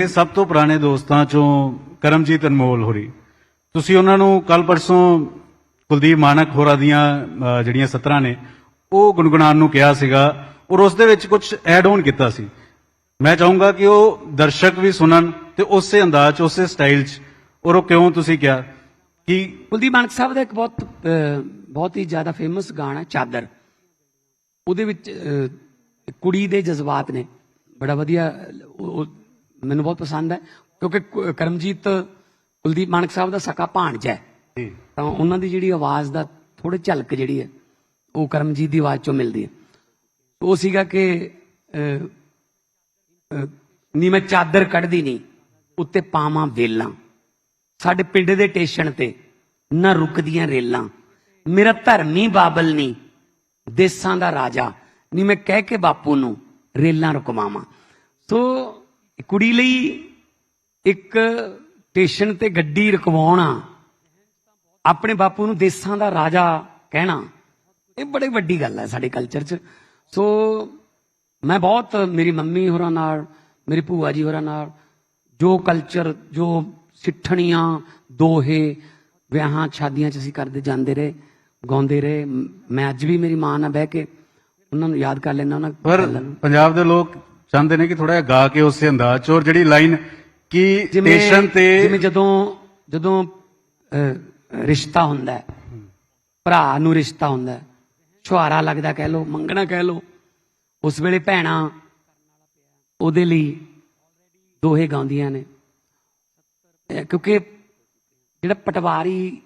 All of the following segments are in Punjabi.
ਇਹ ਸਭ ਤੋਂ ਪੁਰਾਣੇ ਦੋਸਤਾਂ ਚੋਂ ਕਰਮਜੀਤ ਅਨਮੋਲ ਹੋਰੀ। ਤੁਸੀਂ ਉਹਨਾਂ ਨੂੰ ਕੱਲ ਪਰਸੋਂ ਕੁਲਦੀਪ ਮਾਨਕ ਹੋਰਾਂ ਦੀਆਂ ਜਿਹੜੀਆਂ ਸਤਰਾਂ ਨੇ, ਉਹ ਗੁੰਗੁਣਾਉਣ ਨੂੰ ਕਿਹਾ ਸੀਗਾ। ਔਰ ਉਸ ਦੇ ਵਿੱਚ ਕੁਝ ਐਡ ਆਨ ਕੀਤਾ ਸੀ। ਮੈਂ ਚਾਹੂੰਗਾ ਕਿ ਉਹ ਦਰਸ਼ਕ ਵੀ ਸੁਣਨ ਤੇ ਉਸੇ ਅੰਦਾਜ਼ 'ਚ, ਉਸੇ ਸਟਾਈਲ 'ਚ। ਔਰ ਉਹ ਕਿਉਂ ਤੁਸੀਂ ਕਿਹਾ? ਕਿ ਕੁਲਦੀਪ ਮਾਨਕ ਸਾਹਿਬ ਦਾ ਇੱਕ ਬਹੁਤ ਬਹੁਤ ਹੀ ਜ਼ਿਆਦਾ ਫੇਮਸ ਗਾਣਾ ਚਾਦਰ। ਉਹਦੇ ਵਿੱਚ ਕੁੜੀ ਦੇ ਜਜ਼ਬਾਤ ਨੇ। ਬੜਾ ਵਧੀਆ ਮੈਨੂੰ ਬਹੁਤ ਪਸੰਦ ਹੈ ਕਿਉਂਕਿ ਕਰਮਜੀਤ ਕੁਲਦੀਪ ਮਾਨਕ ਸਾਹਿਬ ਦਾ ਸਕਾ ਭਾਣਜਾ ਹੈ। ਤਾਂ ਉਹਨਾਂ ਦੀ ਜਿਹੜੀ ਆਵਾਜ਼ ਦਾ ਥੋੜੀ ਝਲਕ ਜਿਹੜੀ ਹੈ ਉਹ ਕਰਮਜੀਤ ਦੀ ਆਵਾਜ਼ ਚੋਂ ਮਿਲਦੀ ਹੈ। ਉਹ ਸੀਗਾ ਕਿ ਨੀ ਮੈਂ ਚਾਦਰ ਕੱਢਦੀ ਨਹੀਂ ਉੱਤੇ ਪਾਵਾਂ ਵੇਲਾਂ। ਸਾਡੇ ਪਿੰਡ ਦੇ ਟੇਸ਼ਨ ਤੇ ਨਾ ਰੁਕਦੀਆਂ ਰੇਲਾਂ। ਮੇਰਾ ਧਰਮੀ ਬਾਬਲ ਨਹੀਂ ਦੇਸਾਂ ਦਾ ਰਾਜਾ। ਨਹੀਂ ਮੈਂ ਕਹਿ ਕੇ ਬਾਪੂ ਨੂੰ ਰੇਲਾਂ ਰੁਕਵਾਵਾਂ। ਸੋ ਕੁੜੀ ਲਈ ਇੱਕ ਸਟੇਸ਼ਨ ਤੇ ਗੱਡੀ ਰੁਕਵਾਉਣਾ ਆਪਣੇ ਬਾਪੂ ਨੂੰ ਦੇਸਾਂ ਦਾ ਰਾਜਾ ਕਹਿਣਾ ਇਹ ਬੜੀ ਵੱਡੀ ਗੱਲ ਹੈ ਸਾਡੇ ਕਲਚਰ 'ਚ ਸੋ ਮੈਂ ਬਹੁਤ ਮੇਰੀ ਮੰਮੀ ਹੋਰਾਂ ਨਾਲ ਮੇਰੀ ਭੂਆ ਜੀ ਹੋਰਾਂ ਨਾਲ ਜੋ ਕਲਚਰ ਜੋ ਸਿੱਠਣੀਆਂ ਦੋਹੇ ਵਿਆਹਾਂ ਸ਼ਾਦੀਆਂ 'ਚ ਅਸੀਂ ਕਰਦੇ ਜਾਂਦੇ ਰਹੇ ਗਾਉਂਦੇ ਰਹੇ ਮ- ਅੱਜ ਵੀ ਮੇਰੀ ਮਾਂ ਨਾਲ ਬਹਿ ਕੇ ਉਹਨਾਂ ਨੂੰ ਯਾਦ ਕਰ ਲੈਂਦਾ ਉਹਨਾਂ ਪਰ। ਪੰਜਾਬ ਦੇ ਲੋਕ ਚਾਹੁੰਦੇ ਨੇ ਕਿ ਥੋੜਾ ਜਿਹਾ ਗਾ ਕੇ ਉਸੇ ਅੰਦਾਜ਼ 'ਚ ਔਰ ਜਿਹੜੀ ਲਾਈਨ ਕਿ ਸਟੇਸ਼ਨ ਤੇ ਜਿਵੇਂ ਜਦੋਂ ਜਦੋਂ ਰਿਸ਼ਤਾ ਹੁੰਦਾ ਹੈ ਭਰਾ ਨੂੰ ਰਿਸ਼ਤਾ ਹੁੰਦਾ ਹੈ ਛੁਹਾਰਾ ਲੱਗਦਾ ਕਹਿ ਲੋ ਮੰਗਣਾ ਕਹਿ ਲੋ ਉਸ ਵੇਲੇ ਭੈਣਾਂ ਉਹਦੇ ਲਈ ਦੋਹੇ ਗਾਉਂਦੀਆਂ ਨੇ। ਕਿਉਂਕਿ ਜਿਹੜਾ ਪਟਵਾਰੀ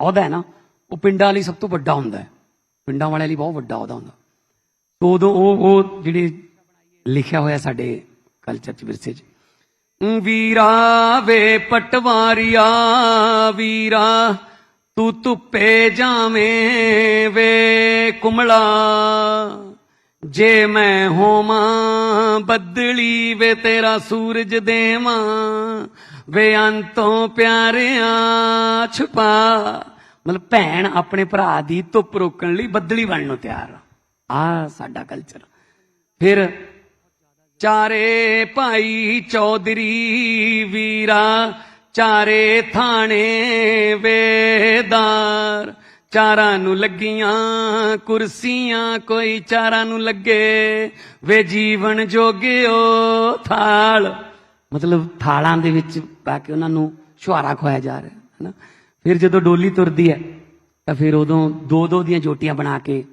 ਅਹੁਦਾ ਹੈ ਨਾ ਉਹ ਪਿੰਡਾਂ ਲਈ ਸਭ ਤੋਂ ਵੱਡਾ ਹੁੰਦਾ ਹੈ। ਪਿੰਡਾਂ ਵਾਲਿਆਂ ਲਈ ਬਹੁਤ ਵੱਡਾ ਅਹੁਦਾ ਹੁੰਦਾ। ਤੋ ਉਦੋਂ ਉਹ ਉਹ ਜਿਹੜੇ ਲਿਖਿਆ ਹੋਇਆ ਸਾਡੇ ਕਲਚਰ ਚ ਵਿਰਸੇ ਚ। ਵੀਰਾ ਵੇ ਪਟਵਾਰੀਆ, ਵੀਰਾ, ਤੂੰ ਧੁੱਪੇ ਜਾਵੇਂ ਵੇ ਕੁਮਲਾ। ਜੇ ਮੈਂ ਹੋਵਾਂ ਬੱਦਲੀ ਵੇ ਤੇਰਾ ਸੂਰਜ ਦੇਵਾਂ, ਵੇ ਅੰਤੋਂ ਪਿਆਰਿਆਂ ਛੁਪਾ। ਮਤਲਬ ਭੈਣ ਆਪਣੇ ਭਰਾ ਦੀ ਧੁੱਪ ਰੋਕਣ ਲਈ ਬੱਦਲੀ ਬਣਨ ਨੂੰ ਤਿਆਰ ਆ। ਸਾਡਾ ਕਲਚਰ ਫਿਰ ਚਾਰੇ ਭਾਈ ਚੌਧਰੀ ਵੀਰਾ, ਚਾਰੇ ਥਾਣੇ ਵੇਦਾਰ। ਚਾਰਾਂ ਨੂੰ ਲੱਗੀਆਂ ਕੁਰਸੀਆਂ, ਕੋਈ ਚਾਰਾਂ ਨੂੰ ਲੱਗੇ ਵੇ ਜੀਵਨ ਜੋਗਿਓ ਥਾਲ। ਮਤਲਬ ਥਾਲਾਂ ਦੇ ਵਿੱਚ ਪਾ ਕੇ ਉਹਨਾਂ ਨੂੰ ਛੁਹਾਰਾ ਖਵਾਇਆ ਜਾ ਰਿਹਾ ਹੈ ਨਾ ਫਿਰ ਜਦੋਂ ਡੋਲੀ ਤੁਰਦੀ ਹੈ, ਤਾਂ ਫਿਰ ਉਦੋਂ ਦੋ ਦੋ ਦੀਆਂ ਜੋਟੀਆਂ ਬਣਾ ਕੇ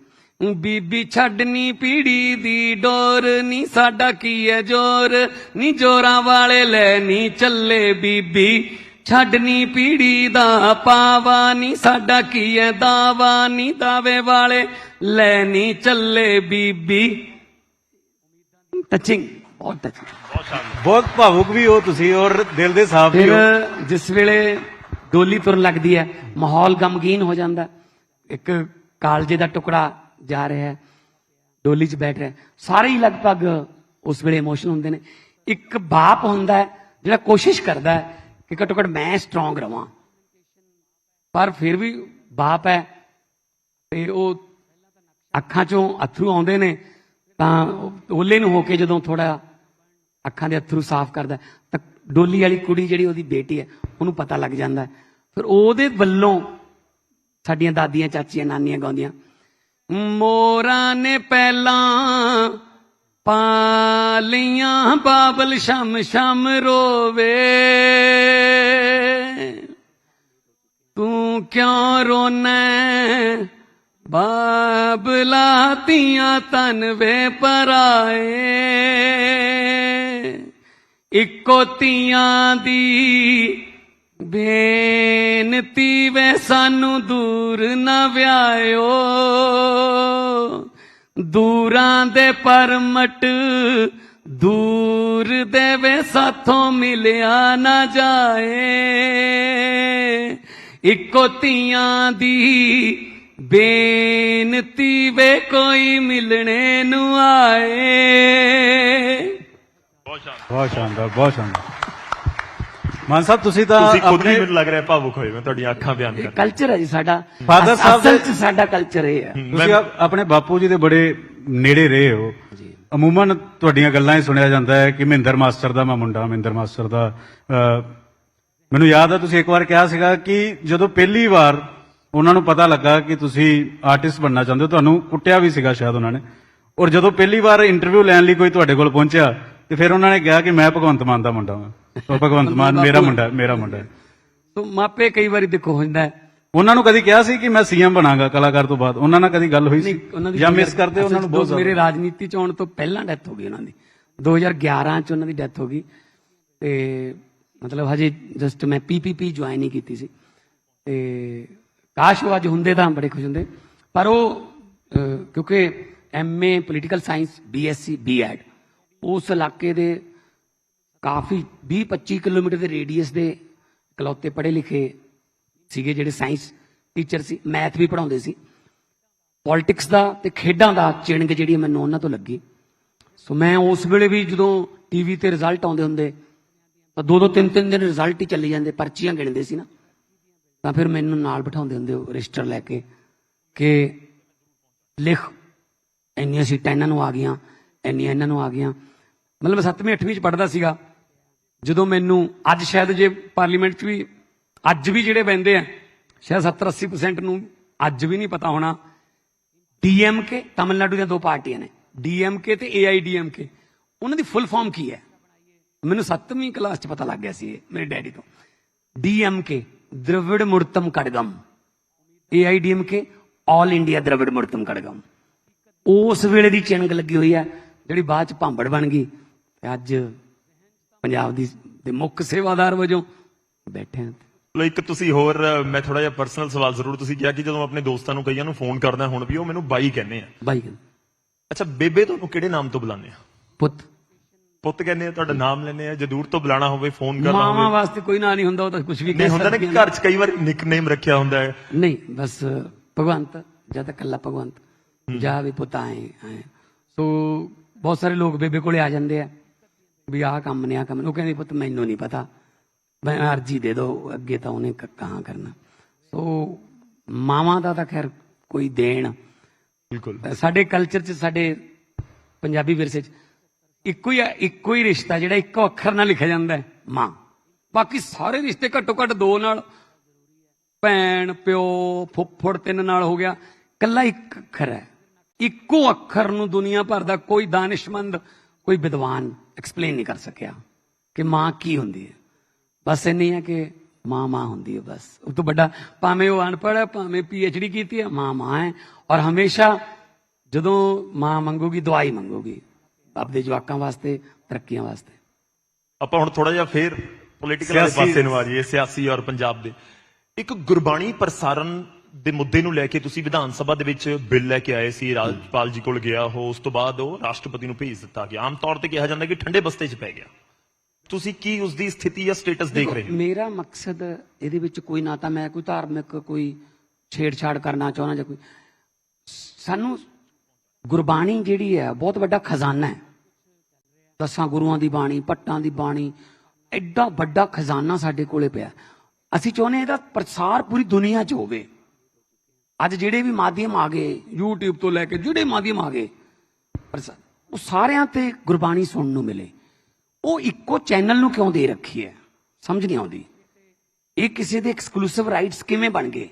ਬੀਬੀ ਛੱਡਨੀ ਪੀੜੀ ਦੀ ਡੋਰ ਨੀ ਸਾਡਾ ਕੀ ਹੈ ਜੋਰ? ਨੀ ਜੋਰਾਂ ਵਾਲੇ ਲੈ ਨੀ ਚੱਲੇ ਬੀਬੀ। ਛੱਡਨੀ ਪੀੜੀ ਦਾ ਪਾਵਾ ਨੀ ਸਾਡਾ ਕੀ ਹੈ ਦਾਵਾ? ਨੀ ਦਾਵੇ ਵਾਲੇ ਲੈ ਨੀ ਚੱਲੇ ਬੀਬੀ। ਟੱਚਿੰਗ ਬਹੁਤ ਟੱਚਿੰਗ ਬਹੁਤ ਭਾਵੁਕ ਵੀ ਹੋ ਤੁਸੀਂ ਔਰ ਦਿਲ ਦੇ ਸਾਫ਼ ਵੀ ਹੋ। ਜਿਸ ਵੇਲੇ ਡੋਲੀ ਤੁਰਨ ਲੱਗਦੀ ਹੈ ਮਾਹੌਲ ਗਮਗੀਨ ਹੋ ਜਾਂਦਾ। ਇੱਕ ਕਾਲਜੇ ਦਾ ਟੁਕੜਾ ਜਾ ਰਿਹਾ ਹੈ, ਡੋਲੀ 'ਚ ਬੈਠ ਰਿਹਾ ਸਾਰੇ ਹੀ ਲਗਭਗ ਉਸ ਵੇਲੇ ਇਮੋਸ਼ਨ ਹੁੰਦੇ ਨੇ। ਇੱਕ ਬਾਪ ਹੁੰਦਾ ਹੈ ਜਿਹੜਾ ਕੋਸ਼ਿਸ਼ ਕਰਦਾ ਹੈ ਕਿ ਘੱਟੋ ਘੱਟ ਮੈਂ ਸਟਰੋਂਗ ਰਵਾਂ। ਪਰ ਫਿਰ ਵੀ ਬਾਪ ਹੈ ਤੇ ਉਹ ਅੱਖਾਂ 'ਚੋਂ ਅਥਰੂ ਆਉਂਦੇ ਨੇ, ਤਾਂ ਉਹ ਓਲੇ ਨੂੰ ਹੋ ਕੇ ਜਦੋਂ ਥੋੜਾ ਅੱਖਾਂ ਦੇ ਅਥਰੂ ਸਾਫ਼ ਕਰਦਾ ਤਾਂ ਡੋਲੀ ਵਾਲੀ ਕੁੜੀ ਜਿਹੜੀ ਉਹਦੀ ਬੇਟੀ ਹੈ, ਉਹਨੂੰ ਪਤਾ ਲੱਗ ਜਾਂਦਾ ਫਿਰ ਉਹਦੇ ਵੱਲੋਂ ਸਾਡੀਆਂ ਦਾਦੀਆਂ ਚਾਚੀਆਂ, ਨਾਨੀਆਂ ਗਾਉਂਦੀਆਂ। ਮੋਰਾਂ ਨੇ ਪਹਿਲਾਂ ਪਾਲੀਆਂ ਬਾਬਲ ਸ਼ਮ ਸ਼ਮ ਰੋਵੇ। ਤੂੰ ਕਿਉਂ ਰੋਨੈ ਬਾਬਲਾ ਤੀਆਂ ਤਨ ਵੇ ਪਰਾਏ। ਇੱਕੋ ਤੀਆਂ ਦੀ ਬੇਨਤੀ ਵੇ ਸਾਨੂੰ ਦੂਰ ਨਾ ਵਿਆਇਓ। ਦੂਰਾਂ ਦੇ ਪਰਮਟ ਦੂਰ ਦੇ ਵੇ ਸਾਥੋਂ ਮਿਲਿਆ ਨਾ ਜਾਏ। ਇੱਕੋ ਤੀਆਂ ਦੀ ਬੇਨਤੀ ਵੇ ਕੋਈ ਮਿਲਣੇ ਨੂੰ ਆਏ। ਬਹੁਤ ਸ਼ਾਨਦਾਰ ਬਹੁਤ ਸ਼ਾਨਦਾਰ। ਮਾਨ ਸਾਹਿਬ ਤੁਸੀਂ ਤਾਂ ਤੁਸੀਂ ਖੁਦ ਵੀ ਆਪਣੇ ਮੈਨੂੰ ਲੱਗ ਰਿਹਾ ਭਾਵੁਕ ਹੋਏ ਮੈਂ ਤੁਹਾਡੀਆਂ ਅੱਖਾਂ ਬਿਆਨ ਕਰ ਕਲਚਰ ਹੈ ਜੀ ਸਾਡਾ। Father ਅਸ- ਸਾਹਿਬ ਅਸਲ ਦੇ- ਚ ਸਾਡਾ ਕਲਚਰ ਇਹ ਹੈ। ਤੁਸੀਂ ਆਪ- ਆਪਣੇ ਬਾਪੂ ਜੀ ਦੇ ਬੜੇ ਨੇੜੇ ਰਹੇ ਹੋ। ਅਮੂਮਨ ਤੁਹਾਡੀਆਂ ਗੱਲਾਂ ਹੀ ਸੁਣਿਆ ਜਾਂਦਾ ਹੈ ਕਿ ਮਹਿੰਦਰ ਮਾਸਟਰ ਦਾ ਮੈਂ ਮੁੰਡਾ ਮਹਿੰਦਰ ਮਾਸਟਰ ਦਾ ਮੈਨੂੰ ਯਾਦ ਹੈ ਤੁਸੀਂ ਇੱਕ ਵਾਰ ਕਿਹਾ ਸੀਗਾ ਕਿ ਜਦੋਂ ਪਹਿਲੀ ਵਾਰ ਉਹਨਾਂ ਨੂੰ ਪਤਾ ਲੱਗਾ ਕਿ ਤੁਸੀਂ ਆਰਟਿਸਟ ਬਣਨਾ ਚਾਹੁੰਦੇ ਹੋ ਤੁਹਾਨੂੰ ਕੁੱਟਿਆ ਵੀ ਸੀਗਾ ਸ਼ਾਇਦ ਉਹਨਾਂ ਨੇ। ਔਰ ਜਦੋਂ ਪਹਿਲੀ ਵਾਰ ਇੰਟਰਵਿਊ ਲੈਣ ਲਈ ਕੋਈ ਤੁਹਾਡੇ ਕੋਲ ਪਹੁੰਚਿਆ ਤੇ ਫਿਰ ਉਹਨਾਂ ਨੇ ਕਿਹਾ ਕਿ ਮੈਂ ਭਗਵੰਤ ਮਾਨ ਦਾ ਮੁੰਡਾ ਹਾਂ। ਉਹ ਭਗਵੰਤ ਮਾਨ ਮੇਰਾ ਮੁੰਡਾ ਮੇਰਾ ਮੁੰਡਾ ਹੈ। ਸੋ ਮਾਪੇ ਕਈ ਵਾਰੀ ਦੇਖੋ ਹੁੰਦਾ ਹੈ, ਉਹਨਾਂ ਨੂੰ ਕਦੀ ਕਿਹਾ ਸੀ ਕਿ ਮੈਂ ਸੀਐਮ ਬਣਾਂਗਾ ਕਲਾਕਾਰ ਤੋਂ ਬਾਅਦ? ਉਹਨਾਂ ਨਾਲ ਕਦੀ ਗੱਲ ਹੋਈ ਸੀ? ਉਹਨਾਂ ਦੀ ਜਾਂ ਮਿਸ ਕਰਦੇ ਉਹਨਾਂ ਨੂੰ ਬਹੁਤ ਮੇਰੇ ਰਾਜਨੀਤੀ ਚ ਆਉਣ ਤੋਂ ਪਹਿਲਾਂ ਡੈਥ ਹੋ ਗਈ ਉਹਨਾਂ ਦੀ। 2011 ਚ ਉਹਨਾਂ ਦੀ ਡੈਥ ਹੋ ਗਈ। ਤੇ ਮਤਲਬ ਹਜੇ ਜਸਟ ਮੈਂ ਪੀਪੀਪੀ ਜੁਆਇਨ ਹੀ ਕੀਤੀ ਸੀ। ਤੇ ਕਾਸ਼ ਉਹ ਅੱਜ ਹੁੰਦੇ ਤਾਂ ਬੜੇ ਖੁਸ਼ ਹੁੰਦੇ। ਪਰ ਉਹ ਅਹ, ਕਿਉਂਕਿ MA political science BSc BEd ਉਸ ਇਲਾਕੇ ਦੇ ਕਾਫੀ 20 25 ਕਿਲੋਮੀਟਰ ਦੇ ਰੇਡੀਅਸ ਦੇ ਇਕਲੌਤੇ ਪੜ੍ਹੇ ਲਿਖੇ ਸੀਗੇ ਜਿਹੜੇ ਸਾਇੰਸ ਟੀਚਰ ਸੀ, ਮੈਥ ਵੀ ਪੜਾਉਂਦੇ ਸੀ। ਪੋਲਿਟਿਕਸ ਦਾ ਤੇ ਖੇਡਾਂ ਦਾ ਚਿਣਗ ਜਿਹੜੀ ਮੈਨੂੰ ਉਹਨਾਂ ਤੋਂ ਲੱਗੀ। ਸੋ ਮੈਂ ਉਸ ਵੇਲੇ ਵੀ ਜਦੋਂ ਟੀਵੀ ਤੇ ਰਿਜ਼ਲਟ ਆਉਂਦੇ ਹੁੰਦੇ, ਤਾਂ ਦੋ ਦੋ ਤਿੰਨ ਤਿੰਨ ਦਿਨ ਰਿਜ਼ਲਟ ਹੀ ਚੱਲੇ ਜਾਂਦੇ, ਪਰਚੀਆਂ ਗਿਣਦੇ ਸੀ ਨਾ। ਤਾਂ ਫਿਰ ਮੈਨੂੰ ਨਾਲ ਬਿਠਾਉਂਦੇ ਹੁੰਦੇ ਉਹ ਰਜਿਸਟਰ ਲੈ ਕੇ ਕਿ ਲਿਖ, ਇੰਨੀਆਂ ਸੀਟਾਂ ਇਹਨਾਂ ਨੂੰ ਆ ਗਈਆਂ, ਇੰਨੀਆਂ ਇਹਨਾਂ ਨੂੰ ਆ ਗਈਆਂ। ਮਤਲਬ 7ਵੀਂ 8ਵੀਂ ਚ ਪੜਦਾ ਸੀਗਾ। ਜਦੋਂ ਮੈਨੂੰ, ਅੱਜ ਸ਼ਾਇਦ ਜੇ ਪਾਰਲੀਮੈਂਟ 'ਚ ਵੀ, ਅੱਜ ਵੀ ਜਿਹੜੇ ਬੈੰਦੇ ਆ, ਸ਼ਾਇਦ 70 80% ਨੂੰ ਅੱਜ ਵੀ ਨਹੀਂ ਪਤਾ ਹੋਣਾ ਡੀਐਮਕੇ ਤਾਮਿਲਨਾਡੂ ਦੀਆਂ ਦੋ ਪਾਰਟੀਆਂ ਨੇ ਡੀਐਮਕੇ ਤੇ ਏਆਈਡੀਐਮਕੇ ਉਹਨਾਂ ਦੀ ਫੁੱਲ ਫਾਰਮ ਕੀ ਹੈ? ਮੈਨੂੰ 7ਵੀਂ ਕਲਾਸ 'ਚ ਪਤਾ ਲੱਗ ਗਿਆ ਸੀ ਇਹ, ਮੇਰੇ ਡੈਡੀ ਤੋਂ। DMK Dravida Munnetra Kazhagam. AIADMK all India Dravida Munnetra Kazhagam. ਉਸ ਵੇਲੇ ਦੀ ਚਿੰਗ ਲੱਗੀ ਹੋਈ ਹੈ, ਜਿਹੜੀ ਬਾਅਦ ਚ ਭਾਂਬੜ ਬਣ ਗਈ। ਤੇ ਅੱਜ ਪੰਜਾਬ ਦੀ ਦੇ ਮੁੱਖ ਸੇਵਾਦਾਰ ਵਜੋਂ ਬੈਠੇ ਹਾਂ। ਲੋ ਇੱਕ ਤੁਸੀਂ ਹੋਰ ਮੈਂ ਥੋੜਾ ਜਿਹਾ ਪਰਸਨਲ ਸਵਾਲ ਜ਼ਰੂਰ ਤੁਸੀਂ ਕਿਹਾ ਕਿ ਜਦੋਂ ਆਪਣੇ ਦੋਸਤਾਂ ਨੂੰ ਕਈਆਂ ਨੂੰ ਫੋਨ ਕਰਦਾ ਹੁਣ ਵੀ ਉਹ ਮੈਨੂੰ ਬਾਈ ਕਹਿੰਦੇ ਆ। ਬਾਈ ਅੱਛਾ ਬੇਬੇ ਤੁਹਾਨੂੰ ਕਿਹੜੇ ਨਾਮ ਤੋਂ ਬੁਲਾਉਂਦੇ ਆ? ਪੁੱਤ। ਪੁੱਤ ਕਹਿੰਦੇ ਆ ਤੁਹਾਡਾ ਨਾਮ ਲੈਂਦੇ ਆ ਜੇ ਦੂਰ ਤੋਂ ਬੁਲਾਣਾ ਹੋਵੇ ਫੋਨ ਕਰਨਾ ਮਾਵਾਂ ਹੋਵੇ ਵਾਸਤੇ ਕੋਈ ਨਾਂ ਨਹੀਂ ਹੁੰਦਾ ਉਹ ਤਾਂ ਕੁਝ ਵੀ ਨਹੀਂ ਹੁੰਦਾ ਨਾ ਕਿ ਘਰ 'ਚ ਕਈ ਵਾਰ ਨਿਕਨੇਮ ਰੱਖਿਆ ਹੁੰਦਾ ਹੈ। ਨਹੀਂ ਬਸ ਭਗਵੰਤ ਜਦ ਤੱਕ ਕੱਲਾ ਭਗਵੰਤ। ਜਾ ਵੀ ਪੁੱਤ ਆਏ ਆਏ। ਸੋ ਬਹੁਤ ਸਾਰੇ ਲੋਕ ਬੇਬੇ ਕੋਲੇ ਆ ਜਾਂਦੇ ਆ। ਵੀ ਆਹ ਕੰਮ ਨੇ ਆਹ ਕੰਮ ਨੇ। ਉਹ ਕਹਿੰਦੇ ਪੁੱਤ ਮੈਨੂੰ ਨਹੀਂ ਪਤਾ। ਮੈਂ ਅਰਜੀ ਦੇ ਦੋ ਅੱਗੇ ਤਾਂ ਉਹਨੇ ਕ- ਕਹਾਂ ਕਰਨਾ? ਸੋ ਮਾਵਾਂ ਦਾ ਤਾਂ ਖੈਰ ਕੋਈ ਦੇਣ। ਬਿਲਕੁਲ। ਸਾਡੇ ਕਲਚਰ 'ਚ ਸਾਡੇ ਪੰਜਾਬੀ ਵਿਰਸੇ 'ਚ ਇੱਕੋ ਹੀ ਇੱਕੋ ਹੀ ਰਿਸ਼ਤਾ ਜਿਹੜਾ ਇੱਕੋ ਅੱਖਰ ਨਾਲ ਲਿਖਿਆ ਜਾਂਦਾ ਹੈ ਮਾਂ। ਬਾਕੀ ਸਾਰੇ ਰਿਸ਼ਤੇ ਘੱਟੋ ਘੱਟ ਦੋ ਨਾਲ। ਭੈਣ ਪਿਓ ਫੁੱਫੜ ਤਿੰਨ ਨਾਲ ਹੋ ਗਿਆ। ਕੱਲਾ ਇੱਕ ਅੱਖਰ ਹੈ। ਇੱਕੋ ਅੱਖਰ ਨੂੰ ਦੁਨੀਆ ਭਰ ਦਾ ਕੋਈ ਦਾਨਿਸ਼ਮੰਦ ਕੋਈ ਵਿਦਵਾਨ ਐਕਸਪਲੇਨ ਨਹੀਂ ਕਰ ਸਕਿਆ ਕਿ ਮਾਂ ਕੀ ਹੁੰਦੀ ਹੈ। ਬਸ ਇੰਨੀ ਹੈ ਕਿ ਮਾਂ ਮਾਂ ਹੁੰਦੀ ਹੈ ਬਸ। ਉਹ ਤੋਂ ਵੱਡਾ ਭਾਵੇਂ ਉਹ ਅਨਪੜ੍ਹ ਹੈ ਭਾਵੇਂ ਡੀ ਕੀਤੀ ਹੈ ਮਾਂ ਮਾਂ ਹੈ। ਔਰ ਹਮੇਸ਼ਾ ਜਦੋਂ ਮਾਂ ਮੰਗੂਗੀ ਦਵਾਈ ਮੰਗੂਗੀ ਆਪਦੇ ਜਵਾਕਾਂ ਵਾਸਤੇ ਤਰੱਕੀਆਂ ਵਾਸਤੇ। ਆਪਾਂ ਹੁਣ ਥੋੜਾ ਜਿਹਾ ਫੇਰ ਪੋਲੀਟੀਕਲ ਪਾਸੇ ਨੂੰ ਆ ਜਾਈਏ ਸਿਆਸੀ ਔਰ ਪੰਜਾਬ ਦੇ। ਇੱਕ ਗੁਰਬਾਣੀ ਪ੍ਰਸਾਰਣ ਦੇ ਮੁੱਦੇ ਨੂੰ ਲੈ ਕੇ ਤੁਸੀਂ ਵਿਧਾਨ ਸਭਾ ਦੇ ਵਿੱਚ ਬਿੱਲ ਲੈ ਕੇ ਆਏ ਸੀ ਰਾਜਪਾਲ ਜੀ ਕੋਲ ਗਿਆ ਉਹ ਉਸ ਤੋਂ ਬਾਅਦ ਉਹ ਰਾਸ਼ਟਰਪਤੀ ਨੂੰ ਭੇਜ ਦਿੱਤਾ ਗਿਆ। ਆਮ ਤੌਰ ਤੇ ਕਿਹਾ ਜਾਂਦਾ ਕਿ ਠੰਡੇ ਬਸਤੇ 'ਚ ਪੈ ਗਿਆ। ਤੁਸੀਂ ਕੀ ਉਸ ਦੀ ਸਥਿਤੀ ਜਾਂ ਸਟੇਟਸ ਦੇਖ ਰਹੇ ਹੋ? ਮੇਰਾ ਮਕਸਦ ਇਹਦੇ ਵਿੱਚ ਕੋਈ ਨਾ ਤਾਂ ਮੈਂ ਕੋਈ ਧਾਰਮਿਕ ਕੋਈ ਛੇੜਛਾੜ ਕਰਨਾ ਚਾਹੁੰਦਾ ਜਾਂ ਕੋਈ। ਸਾਨੂੰ ਗੁਰਬਾਣੀ ਜਿਹੜੀ ਹੈ ਬਹੁਤ ਵੱਡਾ ਖਜ਼ਾਨਾ ਹੈ। ਦਸਾਂ ਗੁਰੂਆਂ ਦੀ ਬਾਣੀ ਭੱਟਾਂ ਦੀ ਬਾਣੀ ਐਡਾ ਵੱਡਾ ਖਜ਼ਾਨਾ ਸਾਡੇ ਕੋਲੇ ਪਿਆ। ਅਸੀਂ ਚਾਹੁੰਦੇ ਹਾਂ ਇਹਦਾ ਪ੍ਰਸਾਰ ਪੂਰੀ ਦੁਨੀਆ 'ਚ ਹੋਵੇ। ਅੱਜ ਜਿਹੜੇ ਵੀ ਮਾਧਿਅਮ ਆ ਗਏ, YouTube ਤੋਂ ਲੈ ਕੇ ਜਿਹੜੇ ਮਾਧਿਅਮ ਆ ਗਏ ਪ੍ਰਸਾਰ ਉਹ ਸਾਰਿਆਂ ਤੇ ਗੁਰਬਾਣੀ ਸੁਣਨ ਨੂੰ ਮਿਲੇ। ਉਹ ਇੱਕੋ ਚੈਨਲ ਨੂੰ ਕਿਉਂ ਦੇ ਰੱਖੀ ਹੈ? ਸਮਝ ਨਹੀਂ ਆਉਂਦੀ। ਇਹ ਕਿਸੇ ਦੇ ਐਕਸਕਲੂਸਿਵ ਰਾਈਟਸ ਕਿਵੇਂ ਬਣ ਗਏ?